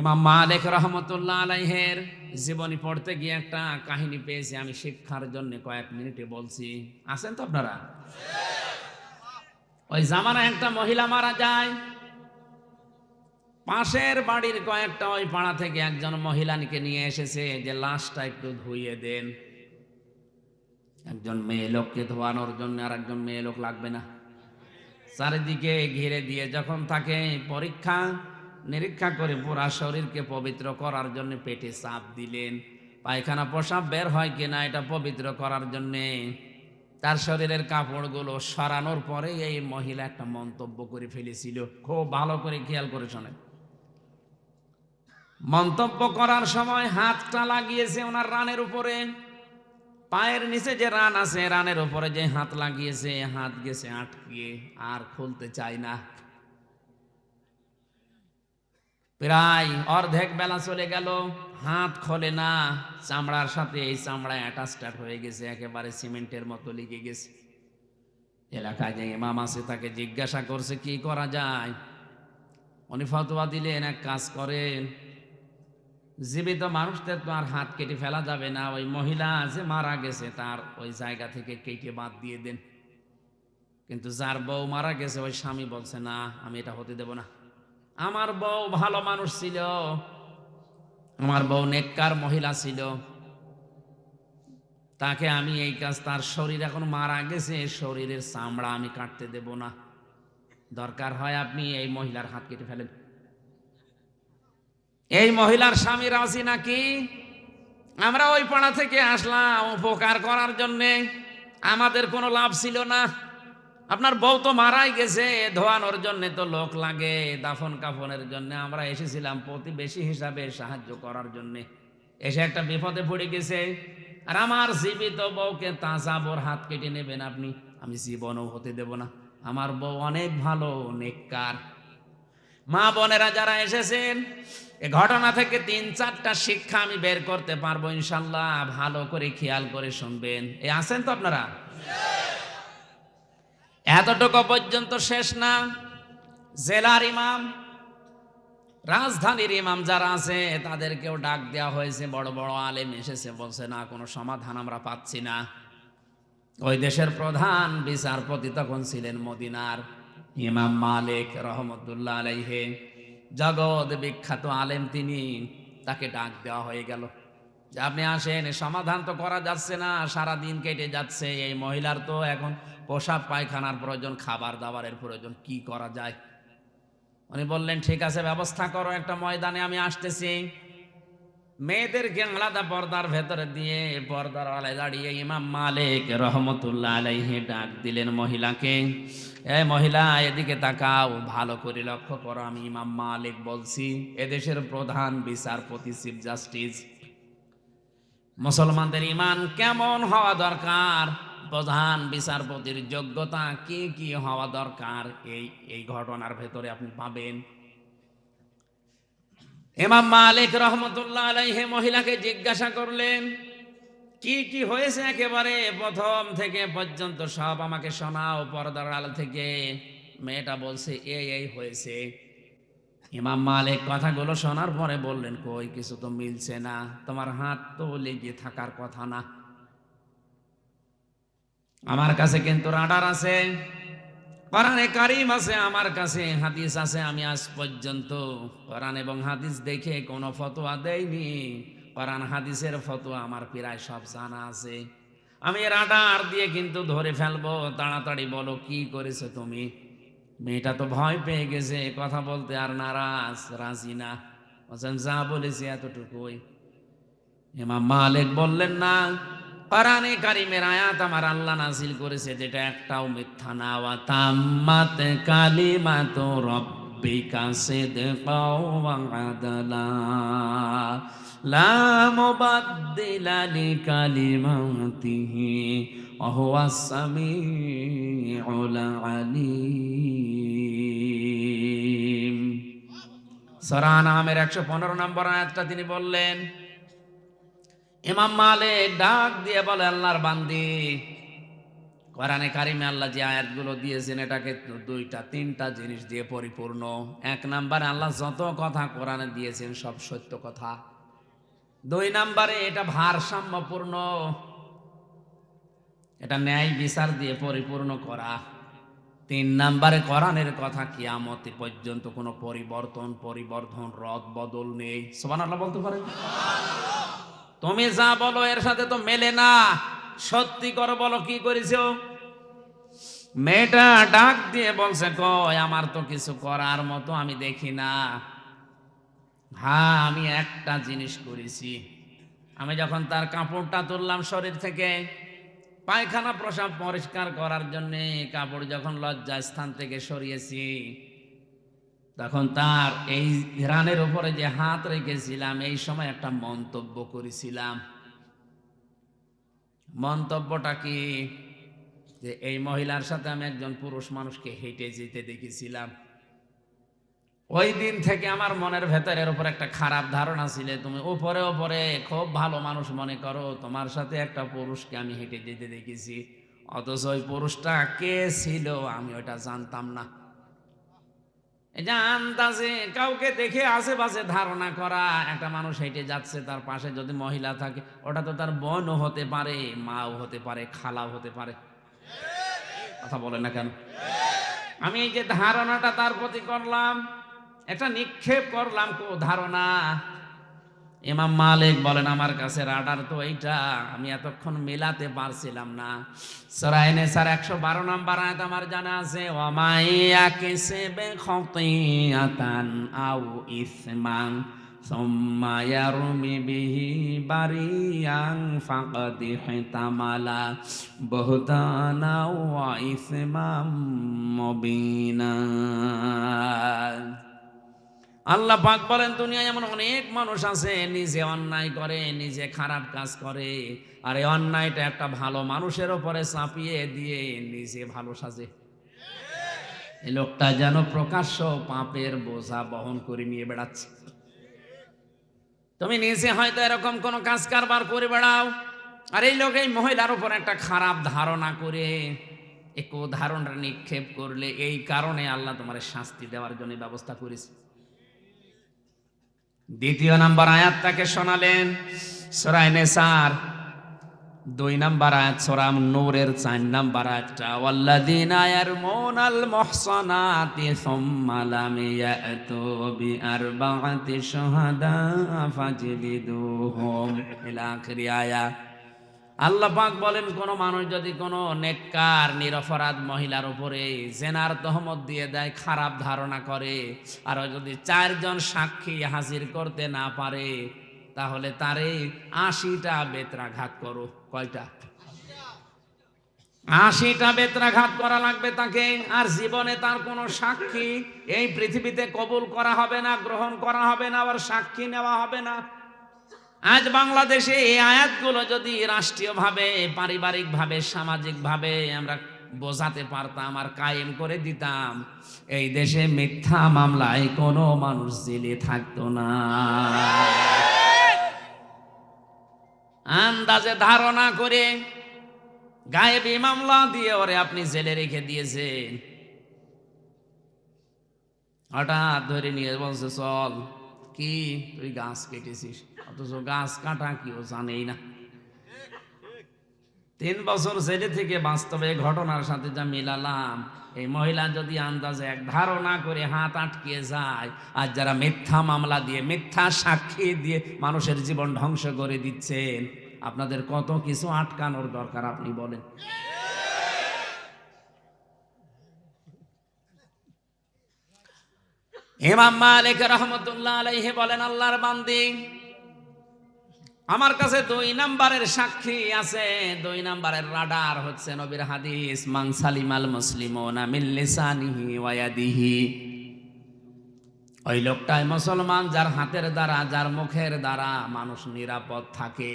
ইমাম মালিক রহমতুল্লাহ আলাইহের জীবনী পড়তে গিয়ে একটা কাহিনী পেয়েছি, আমি শিক্ষার জন্য কয়েক মিনিটে বলছি। আছেন তো আপনারা? ওই জামানা একটা মহিলা মারা যায়। পাশের বাড়ির কয়েকটা ওই পাড়া থেকে একজন মহিলাকে নিয়ে এসেছে, যে লাশটা একটু ধুইয়ে দেন। একজন মেয়ে লোককে ধোয়ানোর জন্য আর একজন মেয়ে লোক লাগবে না। চারিদিকে ঘিরে দিয়ে যখন তাকে পরীক্ষা নিরীক্ষা করে পুরা শরীরকে পবিত্র করার জন্য পেটে চাপ দিলেন। পায়খানা পোশাক বের হয় কিনা এটা পবিত্র করার জন্যে। তার শরীরের কাপড়গুলো সরানোর পরে এই মহিলা একটা মন্তব্য করে ফেলেছিল। খুব ভালো করে খেয়াল করে শোনেন। মন্তব্য করার সময় হাতটা লাগিয়েছে ওনার রানের উপরে। পায়ের নিচে যে রান আছে, রানের উপরে যে হাত লাগিয়েছে, হাত গেছে আটকিয়ে আর খুলতে চায় না। প্রায় অর্ধেক বেলা চলে গেল, হাত খোলে না, চামড়ার সাথে এই চামড়া অ্যাটাচটাট হয়ে গেছে, একেবারে সিমেন্টের মতো লেগে গেছে। এলাকায় যে ইমাম আছে তাকে জিজ্ঞাসা করছে, কি করা যায়? উনি ফতোয়া দিলেন, এক কাজ করেন, জীবিত মানুষদের তো আর হাত কেটে ফেলা যাবে না, ওই মহিলা যে মারা গেছে তার ওই জায়গা থেকে কেটে বাদ দিয়ে দেন। কিন্তু যার বউ মারা গেছে, ওই স্বামী বলছে, না, আমি এটা হতে দেব না। আমার বউ ভালো মানুষ ছিল। আমার বউ নেককার মহিলা ছিল। তাকে আমি এই কাজ, তার শরীর এখন মারা গেছে শরীরের চামড়া আমি কাটতে দেব না। দরকার হয় আপনি এই মহিলার হাত কেটে ফেলেন। এই মহিলার স্বামী রাজি নাকি? আমরা ওই পাড়া থেকে আসলাম উপকার করার জন্যে। আমাদের কোনো লাভ ছিল না। আপনার বউ তো মারাই গেছে, ধোয়ানোর জন্য তো লোক লাগে, দাফন কাফনের জন্য। আমরা এসেছিলাম প্রতিবেশী হিসাবে সাহায্য করার জন্য। এসে একটা বিপদে পড়ে গেছে। আর আমার জীবিত বউকে তাঁচাবোর হাত কেটে নেবেন আপনি। আমি জীবনও হতে দেব না। আমার বউ অনেক ভালো, নেককার। মা বোনেরা যারা এসেছেন, এ ঘটনা থেকে তিন, চারটা শিক্ষা আমি বের করতে পারব ইনশাল্লাহ। ভালো করে খেয়াল করে শুনবেন। এ আছেন তো আপনারা? এতটুকু পর্যন্ত শেষ না। জেলার ইমাম, রাজধানীর ইমাম যারা আছে, তাদেরকেও ডাক দেওয়া হয়েছে। বড় বড় আলেম এসেছে, বলছে, না, কোনো সমাধান আমরা পাচ্ছি না। ওই দেশের প্রধান বিচারপতি তখন ছিলেন মদিনার ইমাম মালিক রহমতুল্লাহ আলাইহে। জগৎ বিখ্যাত আলেম তিনি, তাকে ডাক দেওয়া হয়ে গেল যে, আপনি আসেন, সমাধান তো করা যাচ্ছে না সারা দিন কেটে যাচ্ছে। এই মহিলার তো এখন পোশাক পায়খানার প্রয়োজন, খাবার দাবারের প্রয়োজন, কি করা যায়? উনি বললেন, ঠিক আছে, ব্যবস্থা করো, একটা ময়দানে আমি আসতেছি। মেয়েদেরকে আলাদা, পর্দার ভেতরে দিয়ে পর্দার আলায় দাঁড়িয়ে ইমাম মালিক রহমতুল্লাহ আলাইহি ডাক দিলেন মহিলাকে, এ মহিলা, এদিকে তাকাও, ভালো করে লক্ষ্য করো, আমি ইমাম মালিক বলছি, এদেশের প্রধান বিচারপতি, চিফ জাস্টিস। মুসলমানদের ইমান কেমন হওয়া দরকার? প্রধান বিচারপতির যোগ্যতা কি কি হওয়া দরকার? এই এই ঘটনার ভেতরে আপনি পাবেন। ইমাম মালিক রহমতুল্লাহ আলাইহে মহিলাকে জিজ্ঞাসা করলেন, কি কি হয়েছে একেবারে প্রথম থেকে পর্যন্ত? সব আমাকে শোনাও পর্দার আল থেকে। মেয়েটা বলছে, এই এই হয়েছে। ইমাম মালিক কথাগুলো শোনার পরে বললেন, কই, কিছু তো মিলছে না। তোমার হাত তো লেগে থাকার কথা না। আমার কাছে কিন্তু রাডার আছে, কোরআনে কারিম আছে, আমার কাছে হাদিস আছে, আমি আজ পর্যন্ত কোরআন এবং হাদিস দেখে কোনো ফতোয়া দেয়নি কোরআন, হাদিসের ফতোয়া আমার প্রায় সব জানা আছে। আমি রাডার দিয়ে কিন্তু ধরে ফেলব, তাড়াতাড়ি বলো, কি করেছ তুমি? মেয়েটা তো ভয় পেয়ে গেছে, কথা বলতে আর নারাজ, রাজি না। যা বলেছি এতটুকুই। এমা মালিক বললেন, না কোরআনে কারিমের আয়াত আমার আল্লাহ নাজিল করেছে, যেটা একটাও মিথ্যা না। ওয়া তাম্মাত কালিমাত রব্বিকা সিদকাও ওয়া আদলা। লা মুবাদদিলা লিকালিমাতিহি, ওয়া হুয়াস সামিউল আলিম। সূরা নামের 115 নম্বর আয়াতটা তিনি বললেন ইমাম মালিক ডাক দিয়ে বলে, আল্লাহর বান্দি, কোরআনে কারিমে আল্লাহ যে আয়াতগুলো দিয়েছেন, এটাকে দুইটা, তিনটা জিনিস দিয়ে পরিপূর্ণ। এক নাম্বারে আল্লাহ যত কথা কোরআনে দিয়েছেন, সব সত্য কথা। দুই নাম্বারে এটা ভারসাম্যপূর্ণ। এটা ন্যায় বিচার দিয়ে পরিপূর্ণ করা। তিন নাম্বারে কোরআনের কথা কিয়ামতি পর্যন্ত কোনো পরিবর্তন, পরিবর্ধন, রদ, বদল নেই। সোমান আল্লাহ বলতে পারেন? তুমি যা বলো, এর সাথে তো মেলে না। সত্যি করে বলো, কি করেছ? মেয়েটা ডাক দিয়ে বলছে কয় আমার তো কিছু করার মতো আমি দেখি না। হ্যাঁ আমি একটা জিনিস করেছি। আমি যখন তার কাপড়টা তুললাম শরীর থেকে, পায়খানা প্রসাব পরিষ্কার করার জন্যে কাপড় যখন লজ্জা স্থান থেকে সরিয়েছি তখন তার এই রানের উপরে যে হাত রেখেছিলাম, এই সময় একটা মন্তব্য করেছিলাম। মন্তব্যটা কি? যে এই মহিলার সাথে আমি একজন পুরুষ মানুষকে হেঁটে যেতে দেখেছিলাম। ওই দিন থেকে আমার মনের ভেতরের উপর একটা খারাপ ধারণা ছিল, তুমি উপরে ওপরে খুব ভালো মানুষ মনে করো, তোমার সাথে একটা পুরুষকে আমি হেঁটে যেতে দেখেছি। অথচ ওই পুরুষটা কে ছিল আমি ওটা জানতাম না। আন্দাজে কাউকে দেখে আশেপাশে ধারণা করা, একটা মানুষ হেঁটে যাচ্ছে, তার পাশে যদি মহিলা থাকে, ওটা তো তার বোনও হতে পারে, মাও হতে পারে, খালাও হতে পারে। কথা বলে না কেন? আমি এই যে ধারণাটা তার প্রতি করলাম, একটা নিক্ষেপ করলাম, কো ধারণা। ইমাম মালিক বলেন আমার কাছে রাডার তো এইটা আমি এতক্ষণ মেলাতে পারছিলাম না সরাইনে স্যার একশো বারো নাম্বার আয়াত আমার জানা আছে ওমাইয়া কেসে বে খতিয়াতান আউ ইসমান ثم يرمي به بريا فقد احتمل بهتانا وإثما مبينا আল্লাহ পাক বলেন, দুনিয়ায় এমন অনেক মানুষ আছে, নিজে অন্যায় করে, নিজে খারাপ কাজ করে। আর এই অন্যায়টা একটা ভালো মানুষের ওপরে চাপিয়ে দিয়ে নিজে ভালো সাজে। এই লোকটা যেন প্রকাশ্য পাপের বোঝা বহন করে নিয়ে বেড়াচ্ছে। তুমি নিজে হয়তো এরকম কোনো কাজ কারবার করে বেড়াও, আর এই লোক এই মহিলার উপর একটা খারাপ ধারণা করে, এক ধারণা নিক্ষেপ করলে এই কারণে আল্লাহ তোমার শাস্তি দেওয়ার জন্য ব্যবস্থা করেছে। দ্বিতীয় নাম্বার আয়াতটাকে শোনালেন। সরাই নেসার, দুই নাম্বার আয়াত সরাম নূরের চার নাম্বার আয়াতটা, ওয়াল্লাযীনা ইয়ারমুনাল মুহসানাতি সুম্মা লাম ইয়াতু বিআরবাআতি শুহাদা ফাজলিদুহুম। ইলা আখিরি আয়াত। আল্লাহ পাক বলেন, কোন মানুষ যদি কোনো নেককার, নিরপরাধ মহিলার উপরে জেনার তহমত দিয়ে দেয়, খারাপ ধারণা করে, আর যদি চারজন সাক্ষী হাজির করতে না পারে, তাহলে তারে আশিটা বেত্রাঘাত করো। কয়টা? আশিটা বেত্রাঘাত করা লাগবে তাকে, আর জীবনে তার কোনো সাক্ষী এই পৃথিবীতে কবুল করা হবে না, গ্রহণ করা হবে না, আবার সাক্ষী নেওয়া হবে না। আজ বাংলাদেশে এই আয়াতগুলো যদি রাষ্ট্রীয়ভাবে, পারিবারিকভাবে, সামাজিকভাবে আমরা বোঝাতে পারতাম আর কায়েম করে দিতাম, এই দেশে মিথ্যা মামলায় কোনো মানুষ জেলে থাকতো না। আন্দাজে ধারণা করে গায়েবী মামলা দিয়ে ওরে আপনি জেলে রেখে দিয়েছেন। হঠাৎ ধরে নিয়ে বলছে, চল, কি তুই গাছ কেটেছিস? অথচ গাছ কাটা কেউ জানেই না। তিন বছর জেলে থেকে বাস্তবে ঘটনার সাথে যা মিলালাম, এই মহিলা যদি আন্দাজে এক ধারণা করে হাত আটকিয়ে যায়, আর যারা মিথ্যা মামলা দিয়ে, মিথ্যা সাক্ষী দিয়ে মানুষের জীবন ধ্বংস করে দিচ্ছেন, আপনাদের কত কিছু আটকানোর দরকার আপনি বলেন। ইমাম মালিক রহমতুল্লাহ আলাইহি বলেন, আল্লাহর বান্দি আমার কাছে দুই নাম্বারের সাক্ষী আছে। দুই নাম্বারের রাডার হচ্ছে নবীর হাদিস, মান সালিমাল মুসলিমুনা মিন লিসানিহি ওয়া ইয়াদিহি। ওই লোকটাই মুসলমান, যার হাতের দ্বারা, যার মুখের দ্বারা মানুষ নিরাপদ থাকে।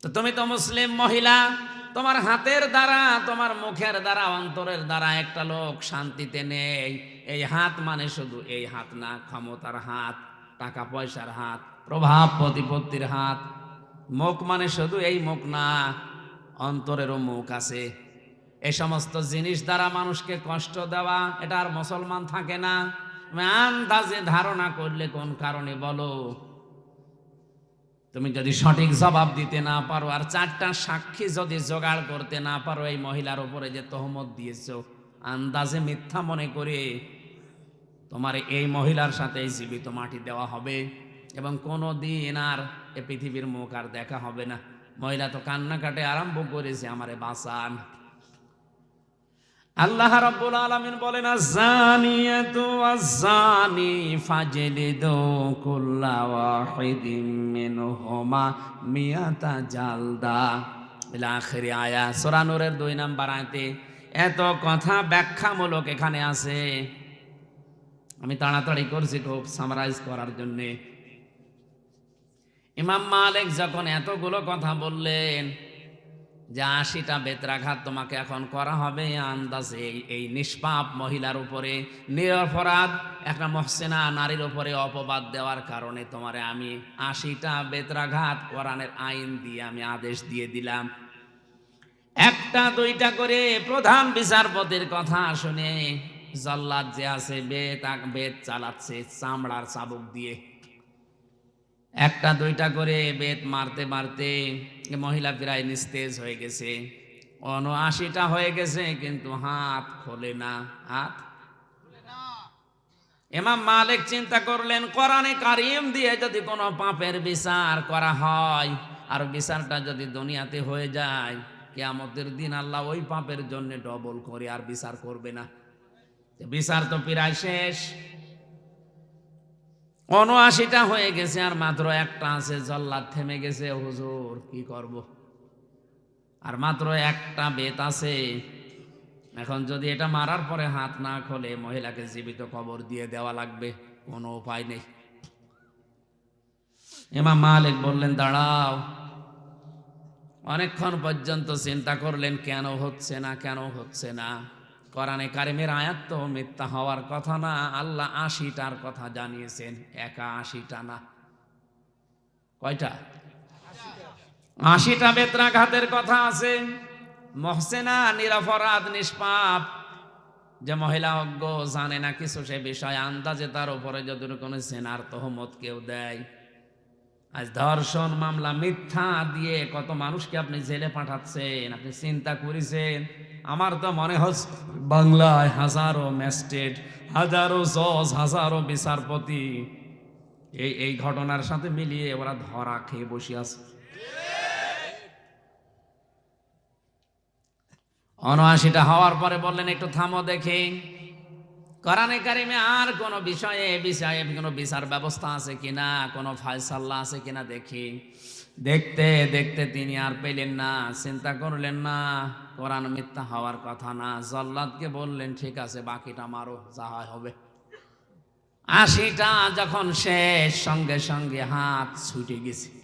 তো তুমি তো মুসলিম মহিলা, তোমার হাতের দ্বারা, তোমার মুখের দ্বারা, অন্তরের দ্বারা একটা লোক শান্তিতে নেই। এই হাত মানে শুধু এই হাত না, ক্ষমতার হাত, টাকা পয়সার হাত প্রভাব প্রতিপত্তির হাত। মুখ মানে শুধু এই মুখ না, অন্তরেরও মুখ আছে। এই সমস্ত জিনিস দ্বারা মানুষকে কষ্ট দেওয়া, এটা আর মুসলমান থাকে না। আন্দাজে ধারণা করলে কোন কারণে বলো? তুমি যদি সঠিক জবাব দিতে না পারো, আর চারটা সাক্ষী যদি জোগাড় করতে না পারো, এই মহিলার উপরে যে তহমত দিয়েছ, আন্দাজে মিথ্যা মনে করে তোমার এই মহিলার সাথে জীবিত মাটি দেওয়া হবে। এবং কোনো দিন আর এ পৃথিবীর মুখ আর দেখা হবে না। মহিলা তো কান্নাকাটে আরম্ভ করেছে, আমারে বাঁচান। আল্লাহ রাব্বুল আলামিন বলেন আযানিয়াতু ওয়াজ্জানি ফাজলিদু কুল্লা ওয়াহিদিম মিনহুমা মিয়াতা জালদা। ইলা আখিরি আয়া, সূরা নূরের দুই নাম্বার আয়াতে, এত কথা ব্যাখ্যামূলক এখানে আছে। আমি তাড়াতাড়ি করছি খুব সামারাইজ করার জন্যে। ইমাম মালিক যখন এতগুলো কথা বললেন যে আশিটা বেত্রাঘাত তোমাকে এখন করা হবে, আন্দাজে এই- নিষ্পাপ মহিলার উপরে নিরপরাধ, একটা মহসেনা নারীর উপরে অপবাদ দেওয়ার কারণে তোমারে আমি আশিটা বেত্রাঘাত কোরআনের আইন দিয়ে আমি আদেশ দিয়ে দিলাম। একটা, দুইটা করে প্রধান বিচারপতির কথা শুনে জল্লাদ যে আছে, বেত বেত চালাচ্ছে, চামড়ার চাবুক দিয়ে একটা, দুইটা করে বেত মারতে মারতে মহিলা প্রায় নিস্তেজ হয়ে গেছে। অনআশিটা হয়ে গেছে, কিন্তু হাত খোলে না, হাত এমাম মালিক চিন্তা করলেন, কোরআনে কারিম দিয়ে যদি কোনো পাপের বিচার করা হয়, আর বিচারটা যদি দুনিয়াতে হয়ে যায়, কেয়ামতের দিন আল্লাহ ওই পাপের জন্য ডবল করে আর বিচার করবে না। বিচার তো প্রায় শেষ। উনআশিটা হয়ে গেছে আর মাত্র একটা আছে, জল্লাদ থেমে গেছে। হুজুর, কি করব? আর মাত্র একটা বেত আছে। এখন যদি এটা মারার পরে হাত না খোলে, মহিলাকে জীবিত কবর দিয়ে দেওয়া লাগবে, কোনো উপায় নেই। এমা মালিক বললেন, দাঁড়াও, অনেকক্ষণ পর্যন্ত চিন্তা করলেন, কেন হচ্ছে না, কেন হচ্ছে না? কোরআনে কারিমের আয়াত তো মিথ্যা হওয়ার কথা না, আল্লাহ আশিটার কথা জানিয়েছেন, একা আশিটা না। কয়টা? আশিটা বেত্রাঘাতের কথা আছে। মহসেনা নিরাপরাধ, নিষ্পাপ। যে মহিলা অজ্ঞ, জানে না কিছু, সে বিষয় আন্দাজে তার উপরে যদি কোনো সেনার তহমত কেউ দেয়। আজ ধর্ষণ মামলা, মিথ্যা দিয়ে কত মানুষকে আপনি জেলে পাঠাচ্ছেন, আপনি চিন্তা করেছেন? আমার তো মনে হচ্ছে বাংলায় হাজারো ম্যাজিস্ট্রেট, হাজারো জজ, হাজারো বিচারপতি। এই এই ঘটনার সাথে মিলিয়ে ওরা ধরা খেয়ে বসে আছে। অনআশিটা হওয়ার পরে বললেন, একটু থামো দেখি। কোরআনে কারিমে আর কোন বিষয়ে বিষয়ে কোনো বিচার ব্যবস্থা আছে কিনা? কোনো ফায়সাল্লা আছে কিনা দেখি। দেখতে দেখতে তিনি আর পেলেন না, চিন্তা করলেন না। কোরআন মিথ্যা হওয়ার কথা না। জল্লাদকে বললেন, ঠিক আছে, বাকিটা মারো, যা হবে। আশিটা যখন শেষ, সঙ্গে সঙ্গে হাত ছুটে গেছে।